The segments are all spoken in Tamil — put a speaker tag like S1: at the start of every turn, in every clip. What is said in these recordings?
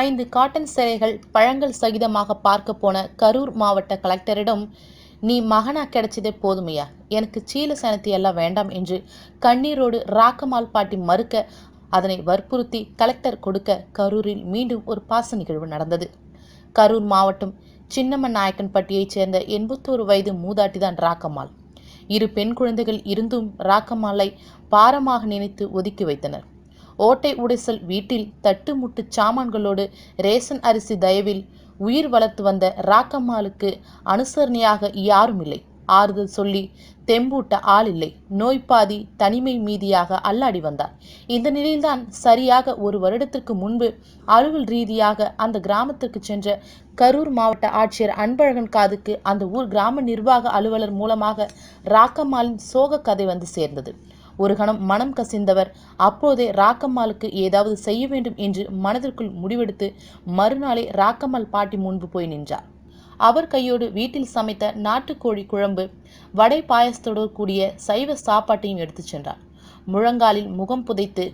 S1: ஐந்து காட்டன் சிறைகள் பழங்கள் சகிதமாக பார்க்க போன கரூர் மாவட்ட கலெக்டரிடம் நீ மகனா கிடைச்சதே போதுமையா? எனக்கு சீல சனத்தி எல்லாம் வேண்டாம் என்று கண்ணீரோடு ராக்கமால் பாட்டி மறுக்க அதனை வற்புறுத்தி கலெக்டர் கொடுக்க கரூரில் மீண்டும் ஒரு பாச நிகழ்வு நடந்தது. கரூர் மாவட்டம் சின்னம்மன் நாயக்கன்பட்டியைச் சேர்ந்த எண்பத்தோரு வயது மூதாட்டிதான் ராக்கம்மாள். இரு பெண் குழந்தைகள் இருந்தும் ராக்கம்மாளை பாரமாக நினைத்து ஒதுக்கி வைத்தனர். ஓட்டை உடைசல் வீட்டில் தட்டுமுட்டு சாமான்களோடு ரேஷன் அரிசி தயவில் உயிர் வளர்த்து வந்த ராக்கம்மாளுக்கு அனுசரணையாக யாரும் இல்லை ஆறுதல் சொல்லி தெம்பூட்ட ஆள் இல்லை நோய்பாதி தனிமை மீதியாக அல்லாடி வந்தார். இந்த நிலையில்தான் சரியாக ஒரு வருடத்திற்கு முன்பு அலுவல் ரீதியாக அந்த கிராமத்திற்கு சென்ற கரூர் மாவட்ட ஆட்சியர் அன்பழகன் காதுக்கு அந்த ஊர் கிராம நிர்வாக அலுவலர் மூலமாக ராக்கம்மாளின் சோக கதை வந்து சேர்ந்தது. ஒரு கணம் மனம் கசிந்தவர். அப்போதே ராக்கம்மாளுக்கு ஏதாவது செய்ய வேண்டும் என்று மனதிற்குள் முடிவெடுத்து மறுநாளே ராக்கம்மாள் பாட்டி முன்பு போய் நின்றார். அவர் கையோடு வீட்டில் சமைத்த நாட்டுக்கோழி குழம்பு வடை பாயசத்தோடு கூடிய சைவ சாப்பாட்டையும் எடுத்துச் சென்றார். முழங்காலில் முகம் புதைத்து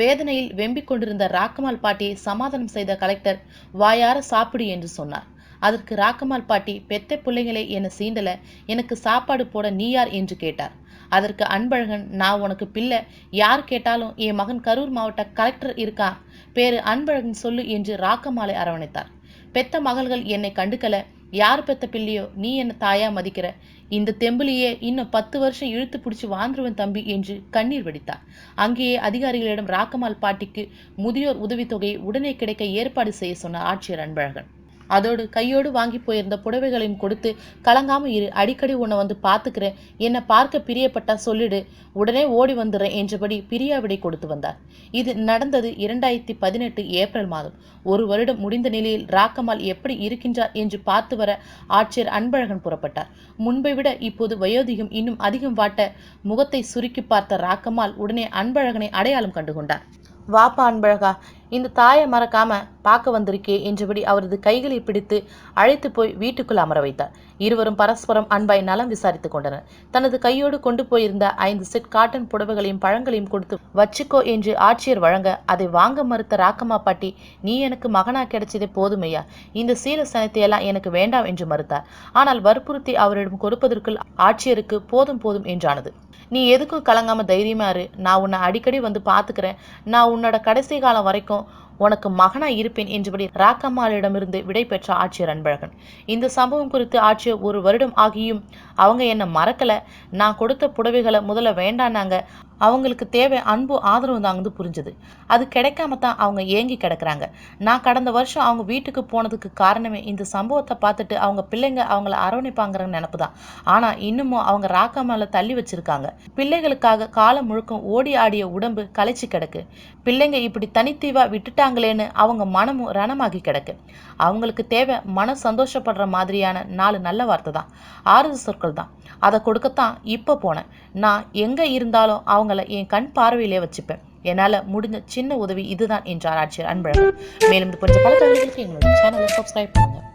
S1: வேதனையில் வெம்பிக் கொண்டிருந்த ராக்கமால் பாட்டியை சமாதானம் செய்த கலெக்டர் வாயார சாப்பிடு என்று சொன்னார். அதற்கு ராக்கம்மாள் பாட்டி பெத்த பிள்ளைகளை என சீண்டல. எனக்கு சாப்பாடு போட நீ யார்? என்று கேட்டார். அதற்கு அன்பழகன் நான் உனக்கு பிள்ளை. யார் கேட்டாலும் என் மகன் கரூர் மாவட்ட கலெக்டர் இருக்கா? பேரு அன்பழகன் சொல்லு என்று ராக்கம்மாளை அரவணைத்தார். பெத்த மகள்கள் என்னை கண்டுக்கல. யார் பெத்த பிள்ளையோ நீ என்ன தாயா மதிக்கிற? இந்த தெம்பிலேயே இன்னும் பத்து வருஷம் இழுத்து பிடிச்சி வாழ்ந்துருவன் தம்பி என்று கண்ணீர் வடித்தார். அங்கேயே அதிகாரிகளிடம் ராக்கமால் பாட்டிக்கு முதியோர் உதவித்தொகை உடனே கிடைக்க ஏற்பாடு செய்ய சொன்னார் ஆட்சியர் அன்பழகன். அதோடு கையோடு வாங்கி போயிருந்த புடவைகளையும் கொடுத்து கலங்காம இரு அடிக்கடி உன்னை வந்து பார்த்துக்கிறேன். என்னை பார்க்க பிரியப்பட்டா சொல்லிடு. உடனே ஓடி வந்துடுறேன் என்றபடி பிரியாவிடை கொடுத்து வந்தார். இது நடந்தது இரண்டாயிரத்தி பதினெட்டு ஏப்ரல் மாதம். ஒரு வருடம் முடிந்த நிலையில் ராக்கமால் எப்படி இருக்கின்றார் என்று பார்த்து வர ஆட்சியர் அன்பழகன் புறப்பட்டார். முன்பை விட இப்போது வயோதிகம் இன்னும் அதிகம் வாட்ட முகத்தை சுருக்கி பார்த்த ராக்கமால் உடனே அன்பழகனை அடையாளம் கண்டுகொண்டார். வாப்பா அன்பழகா இந்த தாயை மறக்காம பார்க்க வந்திருக்கே என்றபடி அவரது கைகளை பிடித்து அழைத்து போய் வீட்டுக்குள் அமர வைத்தார். இருவரும் பரஸ்பரம் அன்பாய் நலம் விசாரித்துக் கொண்டனர். தனது கையோடு கொண்டு போயிருந்த ஐந்து செட் காட்டன் புடவைகளையும் பழங்களையும் கொடுத்து வச்சுக்கோ என்று ஆட்சியர் வழங்க அதை வாங்க மறுத்த ராக்கம்மா பாட்டி நீ எனக்கு மகனா கிடைச்சதே போதுமையா இந்த சீல சனத்தையெல்லாம் எனக்கு வேண்டாம் என்று மறுத்தார். ஆனால் வற்புறுத்தி அவரிடம் கொடுப்பதற்குள் ஆட்சியருக்கு போதும் போதும் என்றானது. நீ எதுக்கும் கலங்காம தைரியமா இரு. நான் உன்னை அடிக்கடி வந்து பார்த்துக்கிறேன். நான் உன்னோட கடைசி காலம் வரைக்கும் உனக்கு மகனா இருப்பேன் என்றபடி ராக்கம்மாளிடமிருந்து விடை பெற்ற ஆட்சியர் அன்பழகன். இந்த சம்பவம் குறித்து ஆட்சியர் ஒரு வருடம் ஆகியும் அவங்க என்னை மறக்கலை. நான் கொடுத்த புடவைகளை முதல்ல வேண்டானாங்க அவங்களுக்கு தேவை அன்பு ஆதரவு தாங்கிறது புரிஞ்சுது. அது கிடைக்காம தான் அவங்க ஏங்கி கிடக்குறாங்க. நான் கடந்த வருஷம் அவங்க வீட்டுக்கு போனதுக்கு காரணமே இந்த சம்பவத்தை பார்த்துட்டு அவங்க பிள்ளைங்க அவங்கள அரவணைப்பாங்கிற நினப்பு தான். ஆனால் இன்னமும் அவங்க ராக்கா மேலே தள்ளி வச்சிருக்காங்க. பிள்ளைகளுக்காக காலம் முழுக்கம் ஓடி ஆடிய உடம்பு களைச்சி கிடக்கு. பிள்ளைங்க இப்படி தனித்தீவா விட்டுட்டாங்களேன்னு அவங்க மனமும் ரணமாகி கிடக்கு. அவங்களுக்கு தேவை மன சந்தோஷப்படுற மாதிரியான நாலு நல்ல வார்த்தை தான். ஆறுதல் சொற்கள் தான். அதை கொடுக்கத்தான் இப்போ போனேன். நான் எங்கே இருந்தாலும் அவங்கள என் கண் பார்வையிலே வச்சுப்பேன். என்னால் முடிஞ்ச சின்ன உதவி இதுதான் என்றார் ஆட்சியர் அன்பழகன். மேலும் இது போன்ற பல தகவல்களுக்கு எங்களுடைய சேனலை சப்ஸ்கிரைப் பண்ணுங்கள்